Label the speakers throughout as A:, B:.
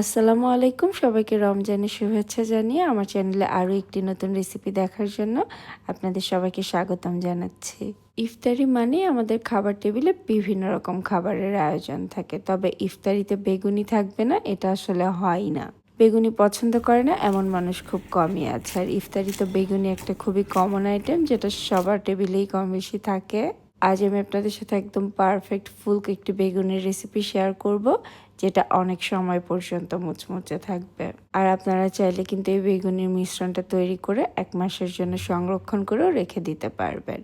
A: আসসালামু আলাইকুম। সবাইকে রমজানের শুভেচ্ছা জানিয়ে আমার চ্যানেলে আরও একটি নতুন রেসিপি দেখার জন্য আপনাদের সবাইকে স্বাগতম জানাচ্ছি। ইফতারি মানে আমাদের খাবার টেবিলে বিভিন্ন রকম খাবারের আয়োজন থাকে, তবে ইফতারিতে বেগুনি থাকবে না, এটা আসলে হয় না। বেগুনি পছন্দ করে না, এমন মানুষ খুব কমই আছে। আর ইফতারি তো বেগুনি একটা খুবই কমন আইটেম যেটা সবার টেবিলেই কম বেশি থাকে। আজ আমি আপনাদের সাথে একদম পারফেক্ট ফুল একটি বেগুনের রেসিপি শেয়ার করব। যেটা অনেক সময় পর্যন্ত মুচমুচে থাকবে। আর আপনারা চাইলে কিন্তু এই বেগুনির মিশ্রণটা তৈরি করে এক মাসের জন্য সংরক্ষণ করেও রেখে দিতে পারবেন।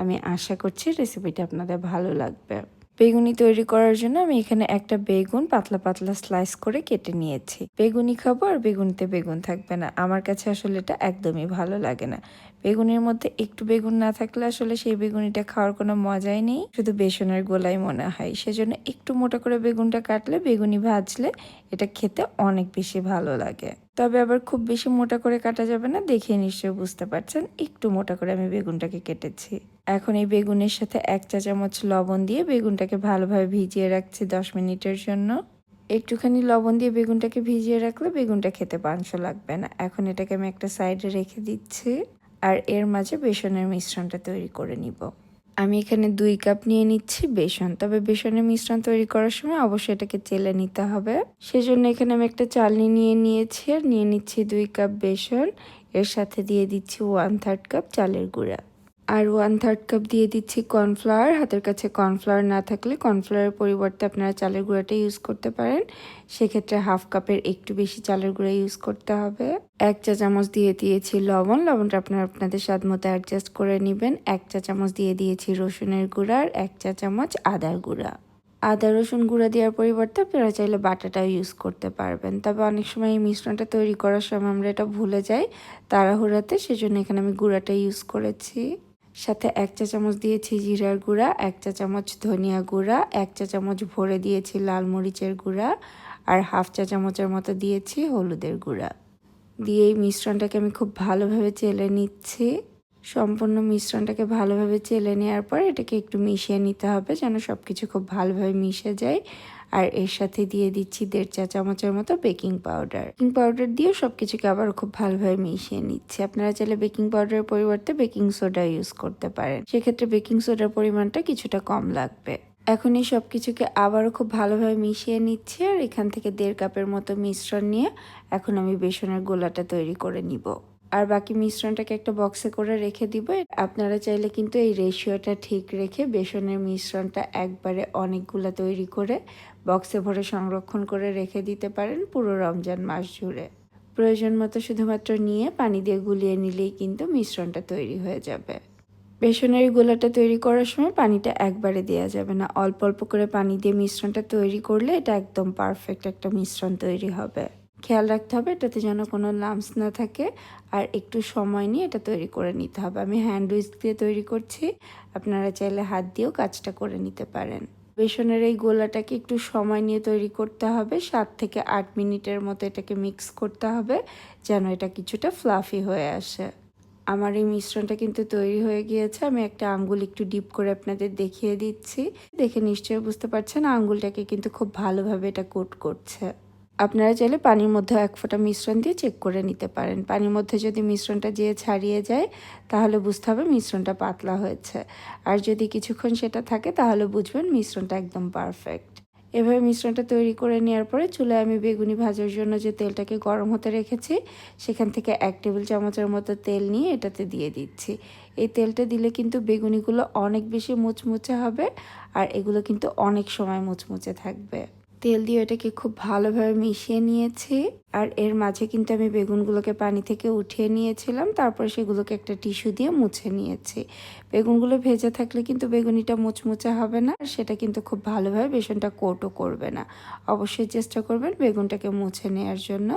A: আমি আশা করছি রেসিপিটা আপনাদের ভালো লাগবে। বেগুনি তৈরি করার জন্য আমি এখানে একটা বেগুন পাতলা পাতলা স্লাইস করে কেটে নিয়েছি। বেগুনি খাব আর বেগুনিতে বেগুন থাকবে না। আমার কাছে আসলে এটা একদমই ভালো লাগে না। বেগুনের মধ্যে একটু বেগুন না থাকলে আসলে সেই বেগুনিটা খাওয়ার কোনো মজাই নেই। শুধু বেসনের গোলাই মনে হয়। সেজন্য একটু মোটা করে বেগুনটা কাটলে, বেগুনি ভাজলে এটা খেতে অনেক বেশি ভালো লাগে। তবে আবার খুব বেশি মোটা করে কাটা যাবে না, দেখে নিশ্চয়ই বুঝতে পারছেন। একটু মোটা করে আমি বেগুনটাকে কেটেছি। এখন এই বেগুনের সাথে এক চা চামচ লবণ দিয়ে বেগুনটাকে ভালোভাবে ভিজিয়ে রাখছি দশ মিনিটের জন্য। একটুখানি লবণ দিয়ে বেগুনটাকে ভিজিয়ে রাখলে বেগুনটা খেতে পাঁচ লাগবে না। এখন এটাকে আমি একটা সাইডে রেখে দিচ্ছি আর এর মাঝে বেসনের মিশ্রণটা তৈরি করে নিব। আমি এখানে দুই কাপ নিয়ে নিচ্ছি বেসন। তবে বেসনের মিশ্রণ তৈরি করার সময় অবশ্যই এটাকে চেলে নিতে হবে। সেজন্য এখানে আমি একটা চালনি নিয়ে নিয়েছি আর নিয়ে নিচ্ছি দুই কাপ বেসন। এর সাথে দিয়ে দিচ্ছি ওয়ান থার্ড কাপ চালের গুঁড়া। আর ওয়ান থার্ড কাপ দিয়ে দিচ্ছি কর্নফ্লাওয়ার হাতের কাছে কর্নফ্লাওয়ার না থাকলে কর্নফ্লাওয়ারের পরিবর্তে আপনারা চালের গুঁড়াটা ইউজ করতে পারেন। সেক্ষেত্রে হাফ কাপের একটু বেশি চালের গুঁড়া ইউজ করতে হবে। এক চা চামচ দিয়ে দিয়েছি লবণ। লবণটা আপনারা আপনাদের স্বাদ মতো অ্যাডজাস্ট করে নেবেন। এক চা চামচ দিয়ে দিয়েছি রসুনের গুঁড়া আর এক চা চামচ আদার গুঁড়া। আদা, রসুন গুঁড়া দেওয়ার পরিবর্তে আপনারা চাইলে বাটাটাও ইউজ করতে পারবেন। তবে অনেক সময় এই মিশ্রণটা তৈরি করার সময় আমরা এটা ভুলে যাই তাড়াহুড়াতে। সেজন্য এখানে আমি গুঁড়াটা ইউজ করেছি। সাথে এক চা চামচ দিয়েছি জিরার গুঁড়া, এক চা চামচ ধনিয়া গুঁড়া, এক চা চামচ ভরে দিয়েছি লাল মরিচের গুঁড়া আর হাফ চা চামচের মতো দিয়েছি হলুদের গুঁড়া। দিয়ে এই মিশ্রণটাকে আমি খুব ভালোভাবে চেলে নিচ্ছি। সম্পূর্ণ মিশ্রণটাকে ভালোভাবে চেলে নেওয়ার পর এটাকে একটু মিশিয়ে নিতে হবে যেন সব কিছু খুব ভালোভাবে মিশে যায়। আর এর সাথে দিয়ে দিচ্ছি দেড় চা চামচের মতো বেকিং পাউডার। বেকিং পাউডার দিয়েও সব কিছুকে আবার খুব ভালোভাবে মিশিয়ে নিচ্ছি। আপনারা চাইলে বেকিং পাউডারের পরিবর্তে বেকিং সোডা ইউজ করতে পারেন। সেক্ষেত্রে বেকিং সোডার পরিমাণটা কিছুটা কম লাগবে। এখন এই সব কিছুকে আবারও খুব ভালোভাবে মিশিয়ে নিচ্ছি আর এখান থেকে দেড় কাপের মতো মিশ্রণ নিয়ে এখন আমি বেসনের গোলাটা তৈরি করে নিব। আর বাকি মিশ্রণটাকে একটা বক্সে করে রেখে দিব। আপনারা চাইলে কিন্তু এই রেশিওটা ঠিক রেখে বেসনের মিশ্রণটা একবারে অনেকগুলো তৈরি করে বক্সে ভরে সংরক্ষণ করে রেখে দিতে পারেন পুরো রমজান মাস জুড়ে। প্রয়োজন মতো শুধুমাত্র নিয়ে পানি দিয়ে গুলিয়ে নিলেই কিন্তু মিশ্রণটা তৈরি হয়ে যাবে। বেসনের গোলাটা তৈরি করার সময় পানিটা একবারে দেওয়া যাবে না। অল্প অল্প করে পানি দিয়ে মিশ্রণটা তৈরি করলে এটা একদম পারফেক্ট একটা মিশ্রণ তৈরি হবে। খেয়াল রাখতে হবে, এটাতে যেন কোনো লামস না থাকে। আর একটু সময় নিয়ে এটা তৈরি করে নিতে হবে। আমি হ্যান্ড উইচ দিয়ে তৈরি করছি। আপনারা চাইলে হাত দিয়েও কাজটা করে নিতে পারেন। বেসনের এই গোলাটাকে একটু সময় নিয়ে তৈরি করতে হবে। সাত থেকে আট মিনিটের মতো এটাকে মিক্স করতে হবে, যেন এটা কিছুটা ফ্লাফি হয়ে আসে। আমার এই মিশ্রণটা কিন্তু তৈরি হয়ে গিয়েছে। আমি একটা আঙ্গুল একটু ডিপ করে আপনাদের দেখিয়ে দিচ্ছি। দেখে নিশ্চয়ই বুঝতে পারছেন, আঙ্গুলটাকে কিন্তু খুব ভালোভাবে এটা কোট করছে। আপনারা চাইলে পানির মধ্যে এক ফোঁটা মিশ্রণ দিয়ে চেক করে নিতে পারেন। পানির মধ্যে যদি মিশ্রণটা যেয়ে ছাড়িয়ে যায়, তাহলে বুঝতে হবে মিশ্রণটা পাতলা হয়েছে। আর যদি কিছুক্ষণ সেটা থাকে, তাহলে বুঝবেন মিশ্রণটা একদম পারফেক্ট এভাবে মিশ্রণটা তৈরি করে নেওয়ার পরে চুলায় আমি বেগুনি ভাজার জন্য যে তেলটাকে গরম হতে রেখেছি, সেখান থেকে এক টেবিল চামচের মতো তেল নিয়ে এটাতে দিয়ে দিচ্ছি। এই তেলটা দিলে কিন্তু বেগুনিগুলো অনেক বেশি মুচমুচে হবে, আর এগুলো কিন্তু অনেক সময় মুচমুচে থাকবে। তেল দিয়ে এটাকে খুব ভালোভাবে মিশিয়ে নিয়েছি। আর এর মাঝে কিন্তু আমি বেগুনগুলোকে পানি থেকে উঠিয়ে নিয়েছিলাম, তারপর সেগুলোকে একটা টিস্যু দিয়ে মুছে নিয়েছি। বেগুনগুলো ভেজে থাকলে কিন্তু বেগুনিটা মুচমুচে হবে না, আর সেটা কিন্তু খুব ভালোভাবে বেসনটা কোটও করবে না। অবশ্যই চেষ্টা করবেন বেগুনটাকে মুছে নেওয়ার জন্য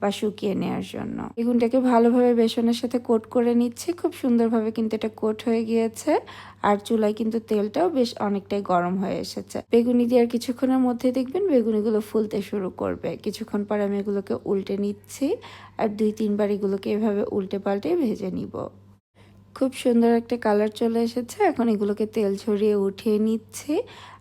A: বা শুকিয়ে নেওয়ার জন্য। বেগুনটাকে ভালোভাবে বেসনের সাথে কোট করে নিচ্ছি, খুব সুন্দরভাবে কিন্তু এটা কোট হয়ে গিয়েছে, আর চুলায় কিন্তু তেলটাও বেশ অনেকটাই গরম হয়ে এসেছে। বেগুনি দেওয়ার কিছুক্ষণের মধ্যে দেখবেন বেগুনিগুলো ফুলতে শুরু করবে। কিছুক্ষণ পর আমি এগুলোকে উল্টে নিচ্ছি আর দুই তিনবার এগুলোকে এভাবে উল্টে পাল্টে ভেজে নিব। খুব সুন্দর একটা কালার চলে এসেছে। এখন এগুলোকে তেল ছড়িয়ে উঠিয়ে নিচ্ছি।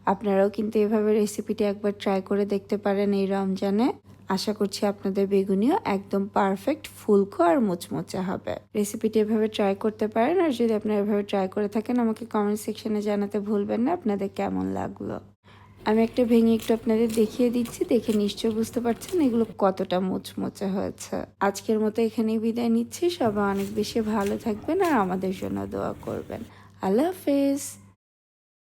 A: আপনারাও কিন্তু এভাবে রেসিপিটি একবার ট্রাই করে দেখতে পারেন এই রমজানে। আশা করছি আপনাদের বেগুনিও একদম পারফেক্ট ফুলকো আর মুচমুচে হবে। রেসিপিটি এভাবে ট্রাই করতে পারেন আর যদি আপনারা এভাবে ট্রাই করে থাকেন আমাকে কমেন্ট সেকশনে জানাতে ভুলবেন না। আপনাদের কেমন লাগল? আমি একটা ভেঙে একটু আপনাদের দেখিয়ে দিচ্ছি, দেখে নিশ্চয় বুঝতে পারছেন এগুলো কতটা মুচমুচে হয়েছে। আজকের মতো এখানেই বিদায় নিচ্ছি, সবাই অনেক বেশি ভালো থাকবেন আর আমাদের জন্য দোয়া করবেন। আল্লাহ হাফেজ।